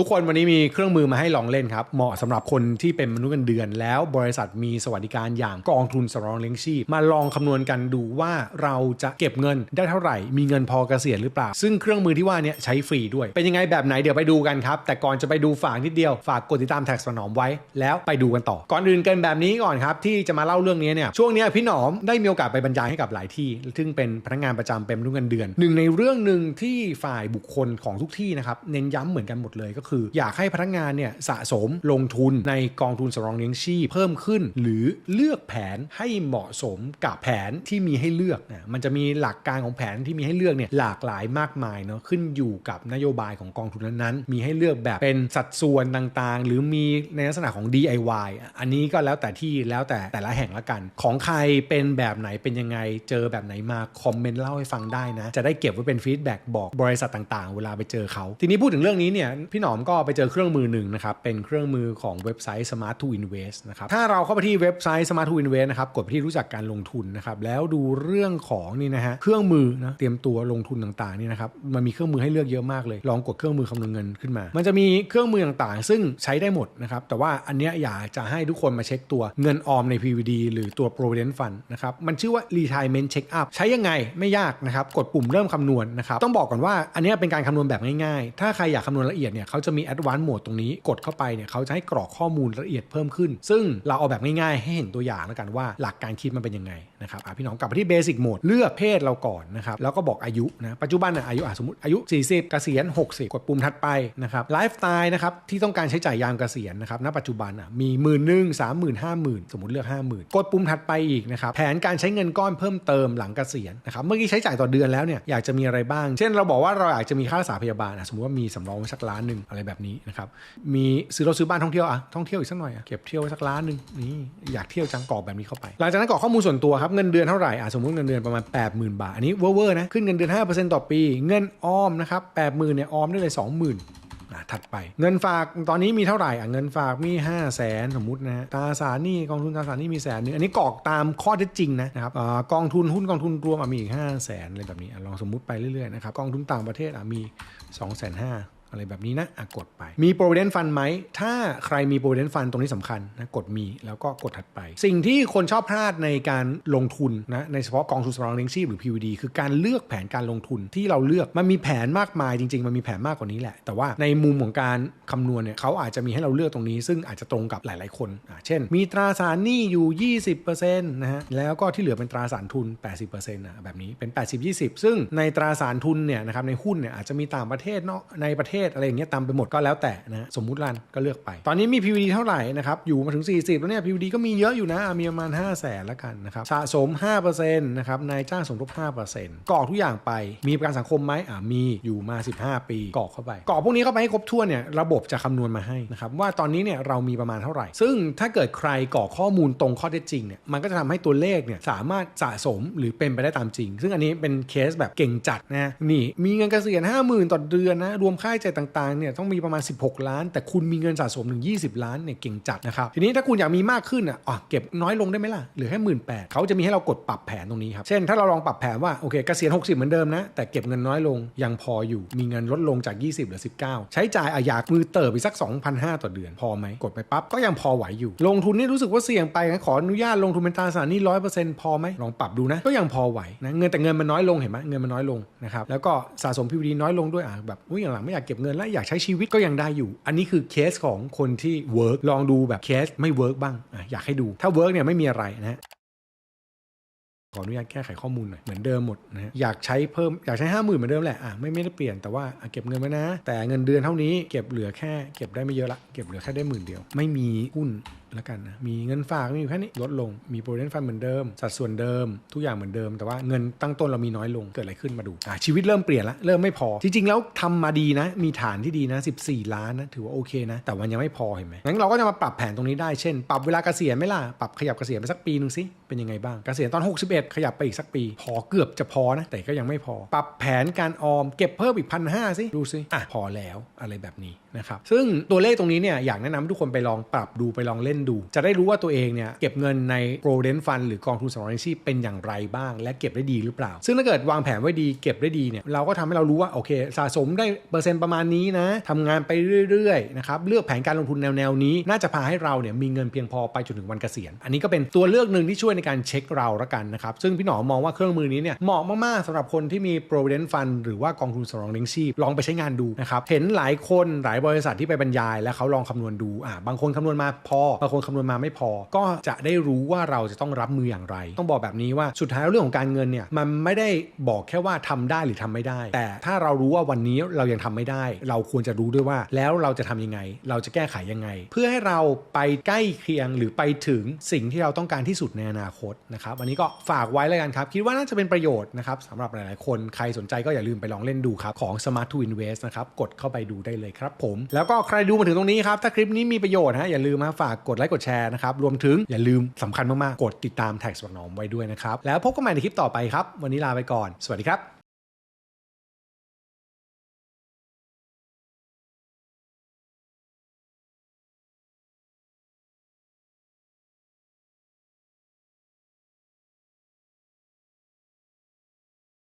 ทุกคนวันนี้มีเครื่องมือมาให้ลองเล่นครับ เหมาะสำหรับคนที่เป็นมนุษย์เงินเดือน แล้วบริษัทมีสวัสดิการอย่างกองทุนสำรองเลี้ยงชีพ มาลองคำนวณกันดูว่าเราจะเก็บเงินได้เท่าไหร่ มีเงินพอเกษียณหรือเปล่า ซึ่งเครื่องมือที่ว่าเนี้ใช้ฟรีด้วย เป็นยังไงแบบไหนเดี๋ยวไปดูกันครับ แต่ก่อนจะไปดูฝากนิดเดียวฝากกดติดตามแท็กสนอมไว้ แล้วไปดูกันต่อ ก่อนอื่นกินแบบนี้ก่อนครับที่จะมาเล่าเรื่องนี้เนี่ยช่วงนี้พี่หนอมได้มีโอกาสไปบรรยายให้กับหลายที่ ซึ่งเป็นพนักงานประจำเป็นมนุษย์เงินเดือนหนึ่งในเรื่องหนึ่งที่ฝ่ายบุคคลของทุกที่นะครับเน้นย้ำเหมือนกันหมดเลยก็คือ อยากให้พนักงานเนี่ยสะสมลงทุนในกองทุนสำรองเลี้ยงชีพเพิ่มขึ้น หรือเลือกแผนให้เหมาะสมกับแผนที่มีให้เลือกนะมันจะมีหลักการของแผนที่มีให้เลือกเนี่ยหลากหลายมากมายเนาะขึ้นอยู่กับนโยบายของกองทุนนั้นๆมีให้เลือกแบบเป็นสัดส่วนต่างๆ หรือมีในลักษณะของ DIY อันนี้ก็แล้วแต่ที่แล้วแต่แต่ละแห่งละกัน ของใครเป็นแบบไหนเป็นยังไงเจอแบบไหนมาคอมเมนต์เล่าให้ฟังได้นะ จะได้เก็บไว้เป็นฟีดแบ็กบอกบริษัทต่างๆ เวลาไปเจอเขา ทีนี้พูดถึงเรื่องนี้เนี่ยพี่หนอมก็ไปเจอเครื่องมือหนึ่งนะครับ เป็นเครื่องมือของเว็บไซต์ Smart to Invest นะครับ ถ้าเราเข้าไปที่เว็บไซต์ Smart to Invest นะครับ กดไปที่รู้จักการลงทุนนะครับ แล้วดูเรื่องของนี่นะฮะ เครื่องมือนะ เตรียมตัวลงทุนต่างๆนี่นะครับ มันมีเครื่องมือให้เลือกเยอะมากเลย ลองกดเครื่องมือคำนวณเงินขึ้นมา มันจะมีเครื่องมือต่างๆ ซึ่งใช้ได้หมดนะครับ แต่ว่าอันเนี้ยอยากจะให้ทุกคนมาเช็คตัวเงินออมใน PVD หรือตัว Provident Fund นะครับ มันชื่อว่า Retirement Check Up ใช้ยังไงไม่ยากนะครับ กดปุ่มเริ่มคำนวณนะครับ ต้องบอกก่อนว่าอันเนี้ยเป็นการคำนวณแบบง่ายๆ ถ้าใครอยากคำนวณละเอียดเนี่ยเขาจะมี Advanced Mode ตรงนี้กดเข้าไปเนี่ยเขาจะให้กรอกข้อมูลละเอียดเพิ่มขึ้น ซึ่งเราเอาแบบง่ายๆ ให้เห็นตัวอย่างแล้วกันว่าหลักการคิดมันเป็นยังไงนะครับพี่น้องกลับไปที่เบสิกโหมดเลือกเพศเราก่อนนะครับแล้วก็บอกอายุนะปัจจุบันนะอายุอะสมมติอายุ 40 เกษียณ 60 กดปุ่มถัดไปนะครับไลฟ์สไตล์นะครับที่ต้องการใช้จ่ายยามเกษียณนะครับณปัจจุบันอะมีหมื่นหนึ่งสามหมื่นห้าหมื่นสมมติเลือก50,000กดปุ่มถัดไปอีกนะครับแผนการใช้เงินก้อนเพิ่มเติมหลังเกษียณนะครับเมื่อกี้ใช้จ่ายต่อเดือนแล้วเนี่ยอยากจะมีอะไรบ้าง เช่นเราบอกว่าเราอยากจะมีค่ารักษาพยาบาลอะสมมติว่ามีสำรองไว้สักล้านหนึ่งอะไรแบบนี้นะครับมีซื้อรถซื้อบ้านท่องเที่ยวอะท่องเที่ยวอีกสักหน่อยอะเก็บเที่ยวไว้สักล้านหนึ่งนี่อยากเที่ยวจังกรอกแบบนี้เข้าไปหลังจากนั้นกรอกข้อมูลส่วนตัวครับเงินเดือนเท่าไหร่อะสมมติเงินเดือนประมาณ 80,000 บาท อันนี้เวอร์เวอร์นะขึ้นเงินเดือน5%ต่อปี เงินออมนะครับ80,000เนี่ยออมได้เลย20,000อะถัดไปเงินฝากตอนนี้มีเท่าไหร่อะเงินฝากมี 5 0 0แสนสมมุตินะตราสารนี้กองทุนตราสารนี้มีแสนนึงอันนี้กรอกตามข้อเท็จจริงนะนะครับอ่ากองทุนหุ้นกองทุนรวมมีอีก 5 0 0แสนอะไรแบบนี้ลองสมมุติไปเรื่อยๆนะครับกองทุนต่างประเทศมี 2 5 0 0 0 อะไรแบบนี้นะอะกดไป มี provident fund ไหม ถ้าใครมี provident fund ตรงนี้สำคัญนะ กดมีแล้วก็กดถัดไป สิ่งที่คนชอบพลาดในการลงทุนนะ ในเฉพาะกองทุนสำรองเลี้ยงชีพหรือ PVD คือการเลือกแผนการลงทุนที่เราเลือก มันมีแผนมากมายจริง ๆ มันมีแผนมากกว่านี้แหละ แต่ว่าในมุมของการคำนวณเนี่ยเขาอาจจะมีให้เราเลือกตรงนี้ ซึ่งอาจจะตรงกับหลาย ๆ คนอะเช่น มีตราสารหนี้อยู่ 20%นะฮะ แล้วก็ที่เหลือเป็นตราสารทุน 80%นะแบบนี้เป็น 80-20 ซึ่งในตราสารทุนเนี่ยนะครับในหุ้นเนี่ยอาจจะมีต่างประเทศเนาะในประเทศอะไรอย่างเงี้ยตามไปหมดก็แล้วแต่นะสมมุติรันก็เลือกไป ตอนนี้มี PVD เท่าไหร่นะครับอยู่มาถึง 40 แล้วเนี่ย PVD ก็มีเยอะอยู่นะมีประมาณ 5 0 0แสนแล้วกันนะครับสะสม 5%นะครับนายจ้างสมทบ 5%กรอกทุกอย่างไปมีประกันสังคมไหมอ่ามีอยู่มา 15 ปีกรอกเข้าไปกรอกพวกนี้เข้าไปให้ครบถ้วนเนี่ยระบบจะคำนวณมาให้นะครับว่าตอนนี้เนี่ยเรามีประมาณเท่าไหร่ ซึ่งถ้าเกิดใครกรอกข้อมูลตรงข้อเท็จจริงเนี่ยมันก็จะทำให้ตัวเลขเนี่ยสามารถสะสมหรือเป็นไปได้ตามจริง ซึ่งอันนี้เป็นเคสแบบเก่งจัดนะนี่มีเงินเกษียณ 50,000 ต่อเดือนนะรวมค่าใช้จต่างๆเนี่ยต้องมีประมาณ 16 ล้าน แต่คุณมีเงินสะสมถึง 20 ล้านเนี่ยเก่งจัดนะครับทีนี้ถ้าคุณอยากมีมากขึ้นอะอ๋อเก็บน้อยลงได้ไหมล่ะเหลือแค่หมื่นแปดเขาจะมีให้เรากดปรับแผนตรงนี้ครับเช่นถ้าเราลองปรับแผนว่าโอเคเกษียณ60 เหมือนเดิมนะแต่เก็บเงินน้อยลงยังพออยู่มีเงินลดลงจาก 20เหลือ19 ใช้จ่ายอะอยากมือเติบไปสัก 2,500 ต่อเดือน พอไหมกดไปปั๊บก็ยังพอไหวอยู่ ลงทุนนี่รู้สึกว่าเสี่ยงไปนะขออนุญาตลงทุนเป็นตราสารหนี้ร้อยเปอร์เซ็นต์พอไหมลองปรับดูนะก็ยังพอไหวนะเงินแต่เงินมันน้อยลงเห็นไหมเงินมันน้อยลงนะครับแล้วก็สะสม PVD น้อยลงด้วยอะแบบอุ้ยอย่างหลังไม่อยากเก็บเงินแล้วอยากใช้ชีวิตก็ยังได้อยู่ อันนี้คือเคสของคนที่เวิร์กลองดูแบบเคสไม่เวิร์กบ้างออยากให้ดูถ้าเวิร์กเนี่ยไม่มีอะไรนะฮะขออนุญาตแก้ไขข้อมูลหน่อยเหมือนเดิมหมดนะฮะอยากใช้เพิ่มอยากใช้ห้าหมื่นเหมือนเดิมแหละอะไม่ไม่ได้เปลี่ยนแต่ว่าเก็บเงินไว้นะ แต่เงินเดือนเท่านี้เก็บเหลือแค่เก็บได้ไม่เยอะละเก็บเหลือแค่ได้หมื่นเดียว ไม่มีหุ้นแล้วกันนะมีเงินฝากมีอยู่แค่นี้ลดลงมีโปรเดนฟันเหมือนเดิม สัดส่วนเดิม ทุกอย่างเหมือนเดิม แต่ว่าเงินตั้งต้นเรามีน้อยลงเกิดอะไรขึ้นมาดูอะชีวิตเริ่มเปลี่ยนละเริ่มไม่พอ จริง ๆ แล้วทำมาดีนะ มีฐานที่ดีนะ 14 ล้านนะถือว่าโอเคนะ แต่มันยังไม่พอเห็นไหมงั้นเราก็จะมาปรับแผนตรงนี้ได้เช่น ปรับเวลาเกษียณไหมล่ะปรับขยับเกษียณไปสักปีหนึ่งสิเป็นยังไงบ้างเกษียณตอน 61 ขยับไปอีกสักปี พอเกือบจะพอนะแต่ก็ยังไม่พอ ปรับแผนการออมเก็บเพิ่มอีกพันห้าสิดูสิอะพอแล้วอะไรแบบนี้นะครับซึ่งตัวเลขตรงนี้เนี่ยอยากแนะนำให้ทุกคนไปลองปรับดูไปลองเล่นนดู จะได้รู้ว่าตัวเองเนี่ยเก็บเงินใน Provident Fund หรือกองทุนสำรองเลี้ยงชีพเป็นอย่างไรบ้าง และเก็บได้ดีหรือเปล่า ซึ่งถ้าเกิดวางแผนไว้ดีเก็บได้ดีเนี่ยเราก็ทำให้เรารู้ว่าโอเค สะสมได้เปอร์เซ็นต์ประมาณนี้นะทำงานไปเรื่อยๆนะครับเลือกแผนการลงทุนแนวๆนี้ น่าจะพาให้เราเนี่ยมีเงินเพียงพอไปจนถึงวันเกษียณ อันนี้ก็เป็นตัวเลือกหนึ่งที่ช่วยในการเช็คเราละกันนะครับซึ่งพี่หนอมองว่าเครื่องมือนี้เนี่ยเหมาะมากๆสำหรับคนที่มี provident fund หรือว่ากองทุนสำรองเลี้ยงชีพลองไปใช้งานดูนะครับเห็นหลายคนหลายบริษัทที่ไปบรรยาย แล้วเขาลองคำนวณดูอ่าบางคนคำนวณมาพอบคนคำนวณมาไม่พอ ก็จะได้รู้ว่าเราจะต้องรับมืออย่างไร ต้องบอกแบบนี้ว่าสุดท้ายเรื่องของการเงินเนี่ยมันไม่ได้บอกแค่ว่าทำได้หรือทำไม่ได้ แต่ถ้าเรารู้ว่าวันนี้เรายังทำไม่ได้ เราควรจะรู้ด้วยว่า แล้วเราจะทำยังไง เราจะแก้ไขยังไง เพื่อให้เราไปใกล้เคียงหรือไปถึงสิ่งที่เราต้องการที่สุดในอนาคตนะครับวันนี้ก็ฝากไว้แล้วกันครับ คิดว่าน่าจะเป็นประโยชน์นะครับสำหรับหลายๆคนใครสนใจก็อย่าลืมไปลองเล่นดูครับของ Smart to Invest นะครับกดเข้าไปดูได้เลยครับผม แล้วก็ใครดูมาถึงตรงนี้ครับถ้าคลิปนี้มีประโยชน์นะอย่าลืมมาฝากกดไลค์กดแชร์นะครับ รวมถึงอย่าลืมสำคัญมากๆ กดติดตามแท็กสปอร์ตนอมไว้ด้วยนะครับ แล้วพบกันใหม่ในคลิปต่อไปครับ วันนี้ลาไปก่อน สวัสดีครับ